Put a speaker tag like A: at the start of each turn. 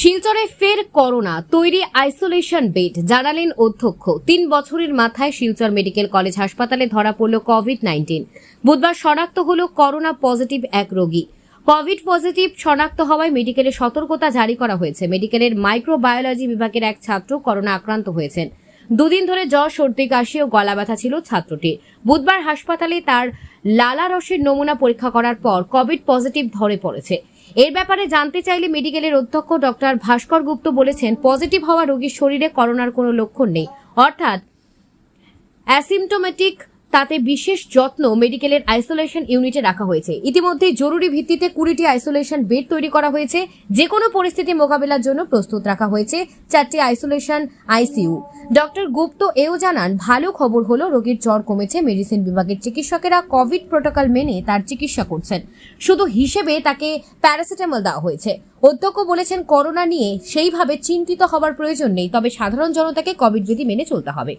A: শিলচরে ফের করোনা, তৈরি isolation bed, জানালেন অধ্যক্ষ। তিন বছরের মাথায় শিলচর মেডিকেল কলেজ হাসপাতালে ধরা পড়ল কোভিড নাইন্টিন বুধবার শনাক্ত হল করোনা পজিটিভ এক রোগী। কোভিড পজিটিভ শনাক্ত হওয়ায় মেডিকেলে সতর্কতা জারি করা হয়েছে। মেডিকেলের মাইক্রোবায়োলজি বিভাগের এক ছাত্র করোনা আক্রান্ত হয়েছেন। দুদিন ধরে জ্বর, সর্দি, কাশি ও গলা ব্যথা ছিল ছাত্রটি বুধবার হাসপাতালে তার লালা রসের নমুনা পরীক্ষা করার পর কোভিড পজিটিভ ধরে পড়েছে। এর ব্যাপারে জানতে চাইলে মেডিকেলের অধ্যক্ষ ডক্টর ভাস্কর গুপ্ত বলেছেন পজিটিভ হওয়া রোগীর শরীরে করোনার কোনো লক্ষণ নেই। অর্থাৎ অ্যাসিমটোমেটিক তাতে বিশেষ যত্ন মেডিকেলের আইসোলেশন ইউনিটে রাখা হয়েছে। ইতিমধ্যে জরুরি ভিত্তিতে কুড়িটি আইসোলেশন বেড তৈরি করা হয়েছে। যে কোনো পরিস্থিতি মোকাবেলার জন্য প্রস্তুত রাখা হয়েছে চারটি আইসোলেশন আইসিইউ। ডক্টর গুপ্ত এও জানান, ভালো খবর হলো রোগীর জ্বর কমেছে, মেডিসিন বিভাগের চিকিৎসকেরা কোভিড প্রোটোকল মেনে তার চিকিৎসা করছেন। শুধু হিসেবে তাকে প্যারাসিটামল দেওয়া হয়েছে। অধ্যক্ষ বলেছেন, করোনা নিয়ে সেইভাবে চিন্তিত হবার প্রয়োজন নেই, তবে সাধারণ জনতাকে কোভিড বিধি মেনে চলতে হবে।